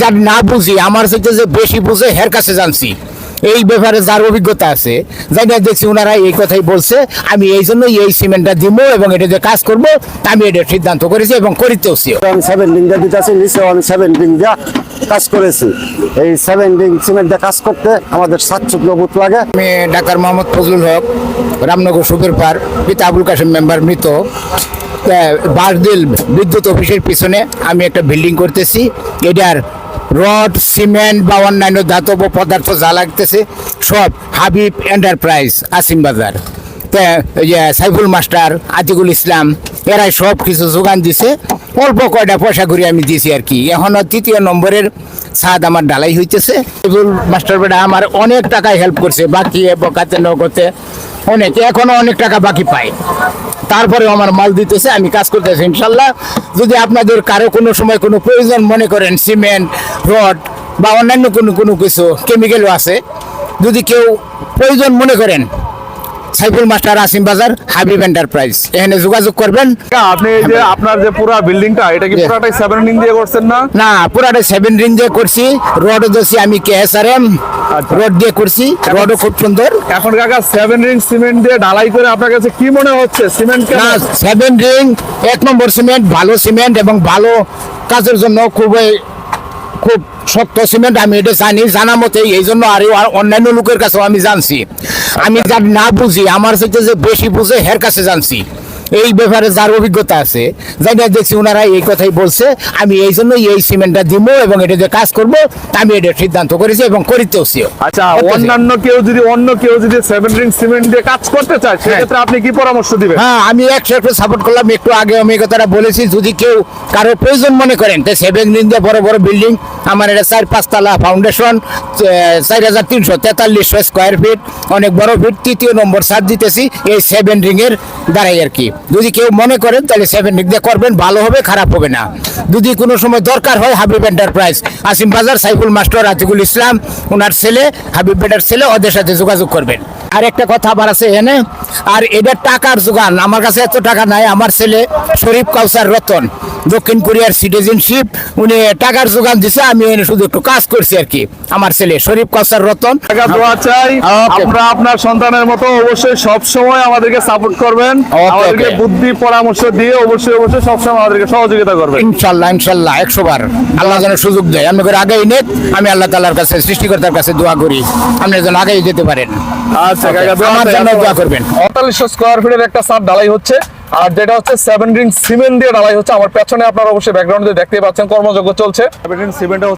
যার না বুঝি আমার সাথে যে বেশি বুঝে হের কাছে জানছি। এই ব্যাপারে যার অভিজ্ঞতা আছে যাই না দেখছি ওনারা এই কথাই বলছে আমি এই জন্য এই সিমেন্টটা দিব এবং এটা যে কাজ করব আমি এটা সিদ্ধান্ত করেছি এবং করিতেওছি আমি সেভেন রিং দিয়ে দিতেছি নিচেও আমি সেভেন রিং দিয়ে কাজ করেছি। এই সেভেন রিং সিমেন্ট দিয়ে কাজ করতে আমাদের সাতচুক নবুত লাগে। আমি ডাক্তার মোহাম্মদ ফজলুল হক রামনগর সুপের পার পিতা আবুল কাসেম মেম্বার মৃত। বাসদিল বিদ্যুৎ অফিসের পিছনে আমি একটা বিল্ডিং করতেছি। এটার রড, সিমেন্ট বা অন্যান্য ধাতব পদার্থ যা লাগতেছে, সব হাবিব এন্টারপ্রাইজ, আসিম বাজার। সাইফুল মাস্টার, আতিকুল ইসলাম, এরাই সব কিছু যোগান দিছে। অল্প কয়টা পয়সা করে আমি দিয়েছি আর কি। এখনও তৃতীয় নম্বরের ছাদ আমার ডালাই হইতেছে। সাইফুল মাস্টার বেটা আমার অনেক টাকায় হেল্প করছে। বাকি বকাতে নগতে অনেক, এখনও অনেক টাকা বাকি পায়। তারপরে আমার মাল দিতেছে, আমি কাজ করতেছি, ইনশাল্লাহ। যদি আপনাদের কারও কোনো সময় কোনো প্রয়োজন মনে করেন, সিমেন্ট, রড বা অন্যান্য কোনো কোনো কিছু কেমিক্যালও আছে, যদি কেউ প্রয়োজন মনে করেন সাইফুল মাস্টার আসিম বাজার হাবিব এন্টারপ্রাইজ এখানে যোগাযোগ করবেন। আপনি এই যে আপনার যে পুরো বিল্ডিংটা এটা কি. পুরাটাই সেভেন রিং দিয়ে করছেন না? না পুরাটা সেভেন রিং দিয়ে করছি। রড দিয়েছি আমি কে এস আর এম আচ্ছা। রড দিয়ে করছি। রডও খুব সুন্দর। এখন কাকা সেভেন রিং সিমেন্ট দিয়ে ঢালাই করে আপনার কাছে কি মনে হচ্ছে? সিমেন্ট কেন না সেভেন রিং এক নম্বর সিমেন্ট ভালো সিমেন্ট এবং ভালো কাজের জন্য খুবই খুব শক্ত সিমেন্ট, আমি এটা জানি, জানা মতে এই জন্য আর অন্যান্য লোকের কাছেও আমি জানছি। আমি যা না বুঝি, আমার সাথে যে বেশি বুঝে হের কাছে জানছি। এই ব্যাপারে যার অভিজ্ঞতা আছে যাই না দেখছি ওনারা এই কথাই বলছে আমি এই জন্য এই সিমেন্টটা দিব এবং এটা যে কাজ করব আমি এটা সিদ্ধান্ত করেছি এবং করিতেওছি আচ্ছা অন্যান্য কেউ যদি অন্য কেউ যদি সেভেন রিং সিমেন্ট দিয়ে কাজ করতে চায় সেক্ষেত্রে আপনি কি পরামর্শ দিবেন? হ্যাঁ আমি একশো একটু সাপোর্ট করলাম। একটু আগে আমি কথাটা বলেছি যদি কেউ কারও প্রয়োজন মনে করেন তো সেভেন দিন দিয়ে বড় বড় বিল্ডিং আমার এটা চার পাঁচতলা ফাউন্ডেশন চার হাজার তিনশো তেতাল্লিশশো স্কোয়ার ফিট অনেক বড় ফিট তৃতীয় নম্বর সার দিতেছি এই সেভেন রিংয়ের দ্বারাই আর কি। যদি কেউ মনে করেন, তাহলে সেভেন রিং দিয়ে করবেন, ভালো হবে, খারাপ হবে না। যদি কোনো সময় দরকার হয়, হাবিব এন্টারপ্রাইজ আসিম বাজার, সাইফুল মাস্টার, আতিকুল ইসলাম, ওনার ছেলে, হাবিব বেটার ছেলে, ওদের সাথে যোগাযোগ করবেন। আর একটা কথা আবার আছে এনে, আর এদের টাকার যোগান, আমার কাছে এত টাকা নাই, আমার ছেলে শরীফ কাউসার রতন। দক্ষিণ কোরিয়ার সিটিজেনশিপ উনি টাকার যোগান দিছে আমি এনে শুধু একটু কাজ করছি আর কি। আমার ছেলে শরীফ কাউসার রতন। টাকা দোয়া চাই. আমরা আপনার সন্তানের মতো অবশ্যই সব সময় আমাদেরকে সাপোর্ট করবেন। আমাদেরকে বুদ্ধি পরামর্শ দিয়ে অবশ্যই অবশ্যই সবসময় আমাদেরকে সহযোগিতা করবেন। ইনশাল্লাহ ইনশাল্লাহ একশো বার। আল্লাহ যেন সুযোগ দেয়। আমি করে আগেই নেক আমি আল্লাহ তালার কাছে সৃষ্টিকর্তার কাছে দোয়া করি। আপনি যেন আগেই যেতে পারেন। আচ্ছা কাকা দোয়া করবেন। অড়তাল্লিশশো স্কোয়ার ফিটের একটা সার ঢালাই হচ্ছে। আর যেটা হচ্ছে সেভেন সিমেন্ট দিয়ে ঢালাই হচ্ছে, আমার পেছনে আপনারা অবশ্যই ব্যাকগ্রাউন্ডে দেখতে পাচ্ছেন, কর্মযজ্ঞ চলছে। Seven cement